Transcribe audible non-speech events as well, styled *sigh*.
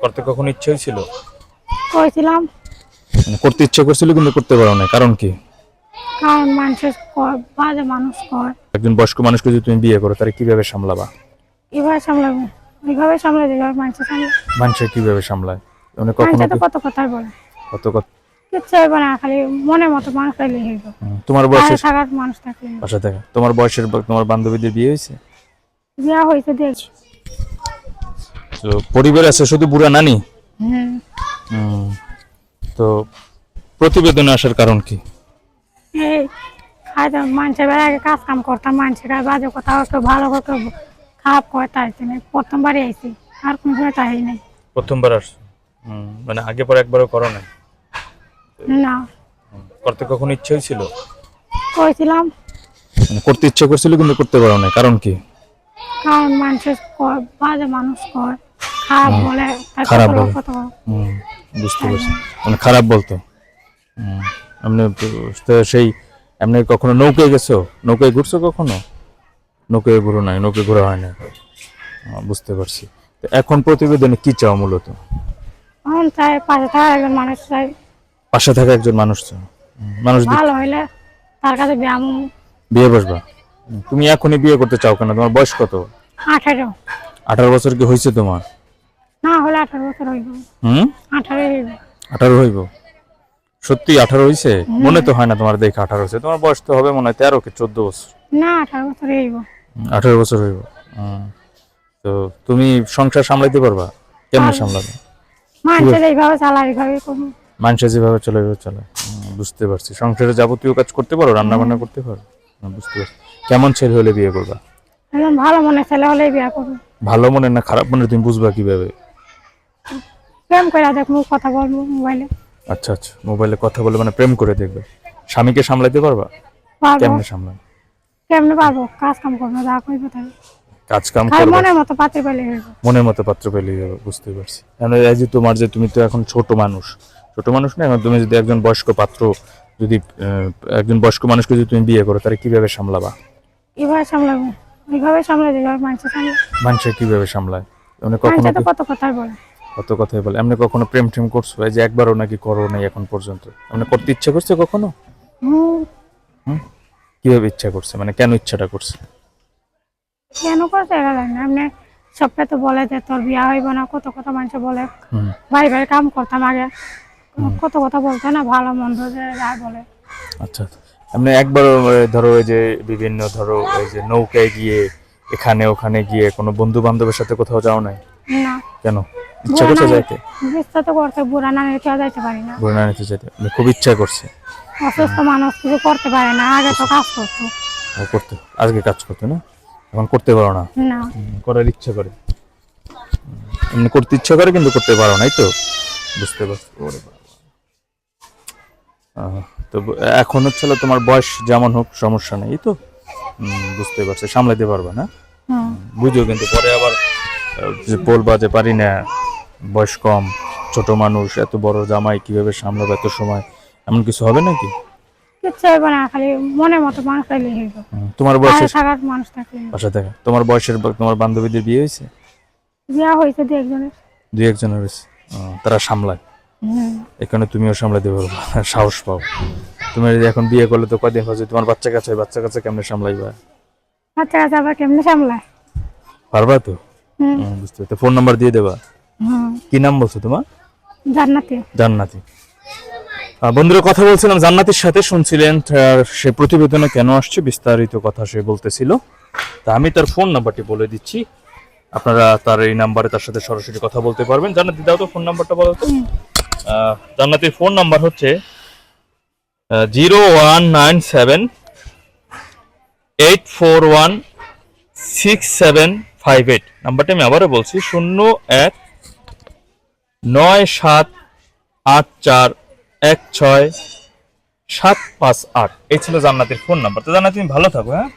করতে কখন ইচ্ছে হয়েছিল? কইছিলাম মানে করতে ইচ্ছে করছিল কিন্তু করতে পারো না কারণ কি? কারণ মানুষের কয় বাজে মানুষ কয় একজন বয়স্ক মানুষকে যদি তুমি বিয়ে করো তাহলে কীভাবে সামলাবা? এভাবে সামলাবো? এইভাবে সামলে যেভাবে মানুষের সামলে? মানুষের কীভাবে সামলায়? মানে কখনো মানুষের তো কি- কত কথাই বলে। কত কত- কিচ্ছু হইব না খালি মনের মতো মানুষ হইব হুম, তোমার বয়সের থাকার মানুষ থাকলে। হইবো। বাসা থেকে তোমার বয়সের বা- তোমার বান্ধবীদের বিয়ে হয়েছে? বিয়া হয়েছে দেখছি তো পরিবার আছে শুধু বুড়া নানি? হুম হুম, তো প্রতিবেদনে আসার কারণ কি? মানুষের বেলা আগে কাজ কাম করতাম মানুষের বাজে কথা কেউ ভালো কেউ খারাপ করে তাই প্রথমবারই আইছি আর কোনো সময় তাই নাই প্রথমবার আসছো? মানে আগে পরে একবারও করো না। না করতে কখন ইচ্ছে হয়েছিল? কইছিলাম। মানে করতে ইচ্ছে করছিল কিন্তু করতে পারো না কারণ কি? কারণ মানুষের বাজে মানুষ কয়। খারাপ বলে খারাপ বলে। বুঝতে পারছি। মানে খারাপ বলতো। তো সেই এমনি কখনো নৌকায় গেছো? নৌকায় ঘুরছো কখনো? নৌকায় ঘুরো নাই নৌকায় ঘোরা হয় না বুঝতে পারছি। তো এখন প্রতিবেদনে কি চাও মূলত? চাই পাশে থাকা একজন মানুষ চাই। পাশে থাকা একজন মানুষ চাও। মানুষ ভালো হইলে তার কাছে ব্যায়াম বিয়ে বসবা? তুমি এখনই বিয়ে করতে চাও কেন? তোমার বয়স কত? আঠারো। আঠারো বছর কি হয়েছে তোমার? না হলে আঠারো বছর হইব। হুম? আঠারো হইব। আঠারো হইব? সত্যি আঠারো হয়েছে মনে তো হয় না তোমার দেখে আঠারো হয়েছে তোমার বয়স তো হবে মনে হয় তেরো কি চোদ্দ বছর। না আঠারো বছর হইব। আঠারো বছর হইব। তো তুমি সংসার সামলাইতে পারবা? কেমন সামলাবে? মানুষের যেভাবে চলে এভাবে চলে। বুঝতে পারছি। সংসারে যাবতীয় কাজ করতে পারো? রান্না বান্না করতে পারো? বুঝতে পারছি। কেমন ছেলে হলে বিয়ে করবা? ভালো মনে ছেলে হলেই বিয়া করব ভালো মনে না খারাপ মনে তুমি বুঝবা কীভাবে? প্রেম করে দেখব কথা বলব মোবাইলে। আচ্ছা আচ্ছা মোবাইলে কথা বলে মানে প্রেম করে দেখবে। স্বামীকে সামলাইতে পারবা? পারব। কেমনে সামলাবে? কেমনে পারব? কাজ কাম করব যা করব তাই। কাজ কাম করবে? মনের মতো পাত্রে পেলে মনের মতো পাত্র পেলে যাবে বুঝতে পারছি। কারণ এই যে তোমার যে তুমি তো এখন ছোট মানুষ ছোট মানুষ না এখন তুমি যদি একজন বয়স্ক পাত্র যদি একজন বয়স্ক মানুষকে যদি তুমি বিয়ে করো তাহলে কীভাবে সামলাবা? এইভাবে সামলাবো। এইভাবে সামলে যেভাবে মানুষের সামলে মানুষের কীভাবে সামলায়? মানে কখনো কত কথাই বলে। কত কথাই বলে। এমনি কখনো প্রেম টেম করছ? এই যে একবারও নাকি করো নাই এখন পর্যন্ত। এমনি করতে ইচ্ছা করছে কখনো? কীভাবে ইচ্ছা করছে? মানে কেন ইচ্ছাটা করছে? কেন করছে এরা জানি না। এমনি সবটা তো বলে যে তোর বিয়া হইব না কত কথা মানুষ বলে। ভাই বাড়ি কাম করতাম আগে। কত কথা বলতো না ভালো মন্দ যে যা বলে। আচ্ছা এমনি একবার ধরো এই যে বিভিন্ন ধরো এই যে নৌকায় গিয়ে এখানে ওখানে গিয়ে কোনো বন্ধু বান্ধবের সাথে কোথাও যাও নাই? না। কেন? ইচ্ছা করছে যাইতে? ইচ্ছা তো করতে বুড়া না যাইতে পারি না। নিতে যেতে মানে খুব ইচ্ছা করছে। অসুস্থ মানুষ কিছু করতে পারে না আগে তো কাজ করতো। করতে আজকে কাজ করতে না? এখন করতে পারো না? না। করার ইচ্ছা করে। এমনি করতে ইচ্ছা করে কিন্তু করতে পারো নাই তো? বুঝতে পারছি। ওরে তো এখন হচ্ছে তোমার বয়স যেমন হোক সমস্যা নেই তো? বুঝতে পারছি। সামলাতে পারবে না? বুঝো কিন্তু পরে আবার যে বলবা যে পারি না। বয়স কম ছোট মানুষ এত বড় জামাই কীভাবে সামলাবে এত সময়? এমন কিছু হবে নাকি? কিচ্ছু হইব না খালি মনের মতো মানুষ পাইলে হইব। তোমার বাইরে থাকার মানুষ থাকলে বাসা থেকে। তোমার বয়সের তোমার বান্ধবীদের বিয়ে হয়েছে? বিয়া হয়েছে দু একজনের। দুই একজনের হয়েছে। তারা সামলায়? এখানে তুমিও সামলাতে পারবা *laughs* সাহস পাও। তুমি যদি এখন বিয়ে করলে তো হচ্ছে তোমার বাচ্চা কাছে বাচ্চা কাছে কেমনে সামলাইবা? বাচ্চা কাচ্চা আবার কেমনে সামলায়? পারবা তো? বুঝতে ফোন নাম্বার দিয়ে দেবা। কি নাম বলছো তোমার? জান্নাতি। জান্নাতি। বন্ধুরা কথা বলছিলাম জান্নাতির সাথে শুনছিলেন সে প্রতিবেদনে কেন আসছে বিস্তারিত কথা সে বলতেছিল। তা আমি তার ফোন নাম্বারটি বলে দিচ্ছি। আপনারা তার এই নাম্বারে তার সাথে সরাসরি কথা বলতে পারবেন। জান্নাতি দাও তো ফোন নাম্বারটা বলো তো। জান্নাতির ফোন নাম্বার হচ্ছে zero one nine seven eight four one six seven five eight. নাম্বারটা আমি আবারও বলছি শূন্য এক নয় সাত আট চার এক ছয় সাত পাঁচ আট। এই ছিল জান্নাতের ফোন নাম্বার। তো জান্নাত, তুমি ভালো থাকো হ্যাঁ।